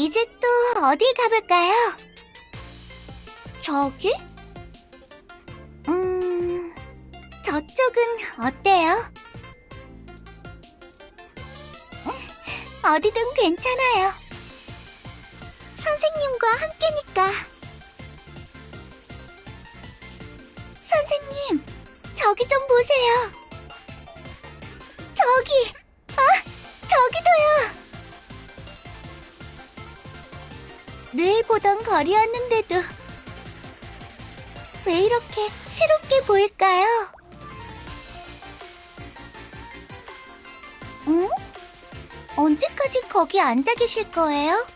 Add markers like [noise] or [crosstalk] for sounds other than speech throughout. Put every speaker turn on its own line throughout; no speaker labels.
이제 또 어딜 가볼까요? 저기? 음, 저쪽은 어때요? 어디든 괜찮아요. 선생님과 함께니까. 선생님, 저기 좀 보세요. 저기, 늘 보던 거리였는데도 왜 이렇게 새롭게 보일까요? 응? 언제까지 거기 앉아 계실 거예요?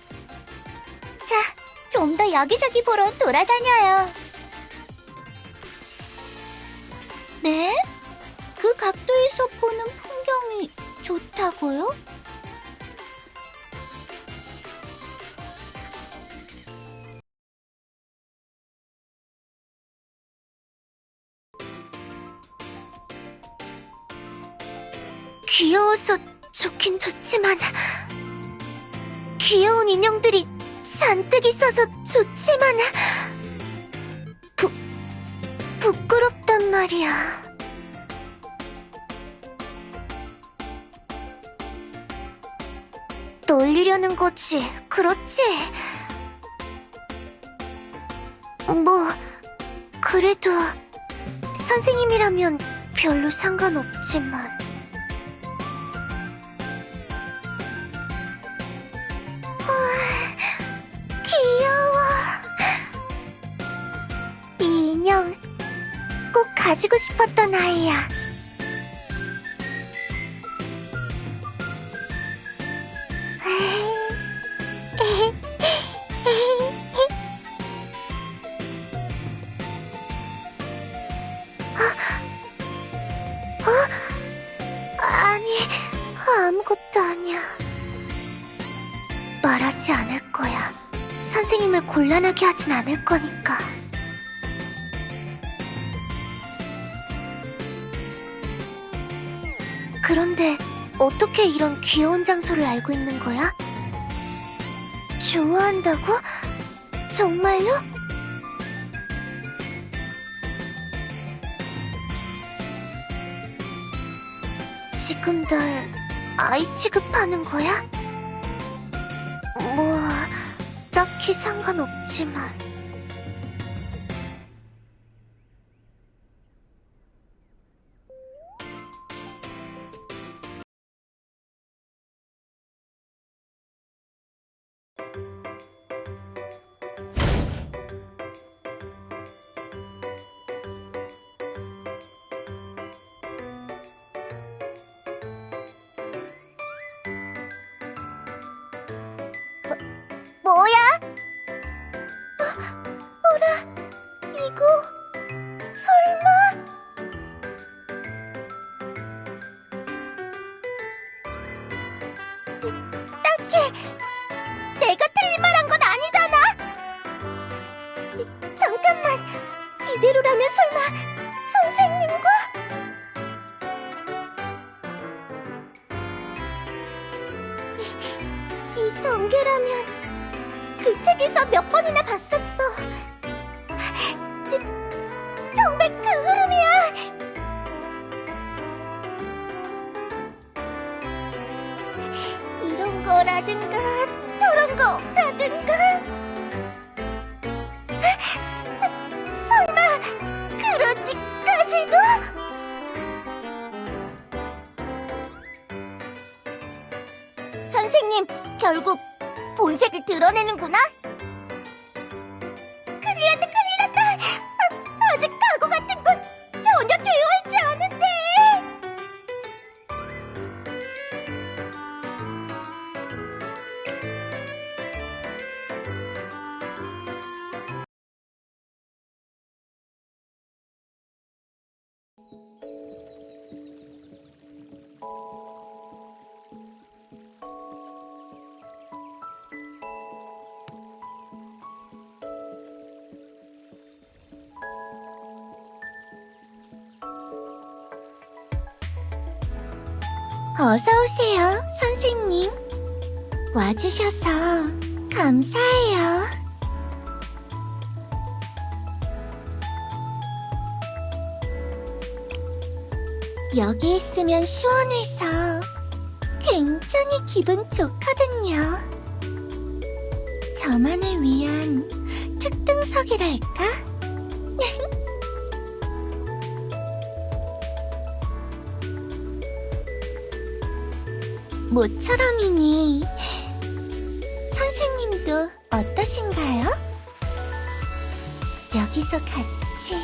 자, 좀 더 여기저기 보러 돌아다녀요. 네? 그 각도에서 보는 풍경이 좋다고요? 귀여워서 좋긴 좋지만 귀여운 인형들이 잔뜩 있어서 좋지만 부, 부끄럽단 말이야. 놀리려는 거지, 그렇지? 뭐, 그래도 선생님이라면 별로 상관없지만. 가지고 싶었던 아이야. 거야. 선생님을 곤란하게 하진 않을 거니까. 그런데 어떻게 이런 귀여운 장소를 알고 있는 거야? 좋아한다고? 정말요? 지금 날 아이 취급하는 거야? 뭐, 딱히 상관없지만. 딱히 내가 틀린 말 한 건 아니잖아. 지- 잠깐만, 이대로라면 설마 선생님과? 이, 이 전개라면 그 책에서 몇 결국 본색을 드러내는구나. 어서 오세요, 선생님. 와주셔서 감사해요. 여기 있으면 시원해서 굉장히 기분 좋거든요. 저만을 위한 특등석이랄까? [laughs] 모처럼이니 선생님도 어떠신가요? 여기서 같이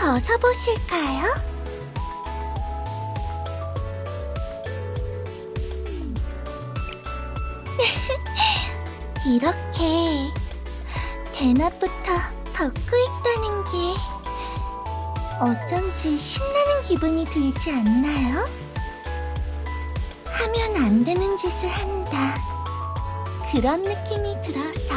벗어보실까요? [laughs] 이렇게 대낮부터 벗고 있다는 게 어쩐지 신나는 기분이 들지 않나요? 하면 안 되는 짓을 한다. 그런 느낌이 들어서